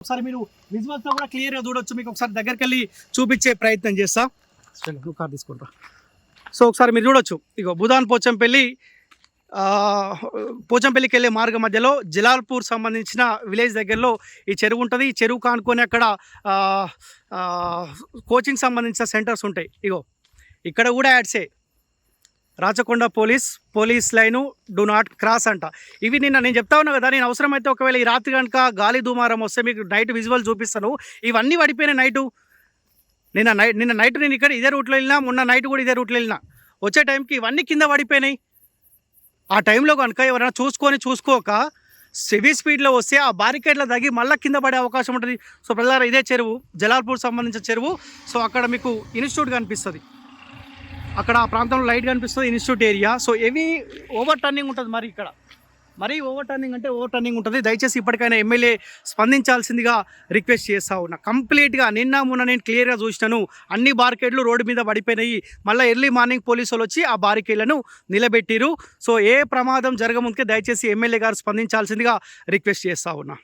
ఒకసారి మీరు విజువల్స్లో కూడా క్లియర్గా చూడొచ్చు. మీకు ఒకసారి దగ్గరికి వెళ్ళి చూపించే ప్రయత్నం చేస్తా. కార్ తీసుకుంటా. సో ఒకసారి మీరు చూడొచ్చు. ఇగో బుధాన్ పోచంపల్లి ఆ, పోచంపల్లికి వెళ్ళే మార్గం మధ్యలో జలాల్పూర్ సంబంధించిన విలేజ్ దగ్గరలో ఈ చెరువు ఉంటుంది. ఈ చెరువు కానుకొని అక్కడ కోచింగ్ సంబంధించిన సెంటర్స్ ఉంటాయి. ఇగో ఇక్కడ కూడా యాడ్సే Rachakonda police police line do not cross అంట. ఇవి నిన్న నేను చెప్తా ఉన్నా కదా నేను అవసరమైతే ఒకవేళ ఈ రాత్రి కనుక గాలి దుమారం వస్తే మీకు నైట్ విజువల్ చూపిస్తాను. ఇవన్నీ పడిపోయినాయి నైటు నిన్న నైట్ నిన్న నైట్ నేను ఇక్కడ ఇదే రూట్లో వెళ్ళినా మొన్న నైట్ కూడా ఇదే రూట్లో వెళ్ళినా. వచ్చే టైంకి ఇవన్నీ కింద పడిపోయినాయి. ఆ టైంలో కనుక ఎవరైనా చూసుకొని చూసుకోక హెవీ స్పీడ్లో వస్తే ఆ బారికేడ్ల తగ్గి మళ్ళీ కింద పడే అవకాశం ఉంటుంది. సో ప్రజలారా ఇదే చెరువు జలాల్పూర్ సంబంధించిన చెరువు. సో అక్కడ మీకు ఇన్స్టిట్యూట్ కనిపిస్తుంది. అక్కడ ఆ ప్రాంతంలో లైట్ కనిపిస్తుంది ఇన్స్టిట్యూట్ ఏరియా. సో ఏవి ఓవర్ టర్నింగ్ ఉంటుంది మరి ఇక్కడ. మరీ ఓవర్ టర్నింగ్ అంటే ఓవర్ టర్నింగ్ ఉంటుంది. దయచేసి ఇప్పటికైనా ఎమ్మెల్యే స్పందించాల్సిందిగా రిక్వెస్ట్ చేస్తా ఉన్నా. కంప్లీట్గా నిన్న మొన్న నేను క్లియర్గా చూసినాను. అన్ని బార్కెట్లు రోడ్డు మీద పడిపోయినాయి. మళ్ళీ ఎర్లీ మార్నింగ్ పోలీసు వచ్చి ఆ బార్కెట్లను నిలబెట్టిరు సో ఏ ప్రమాదం జరగముందుకే దయచేసి ఎమ్మెల్యే గారు స్పందించాల్సిందిగా రిక్వెస్ట్ చేస్తా ఉన్నా.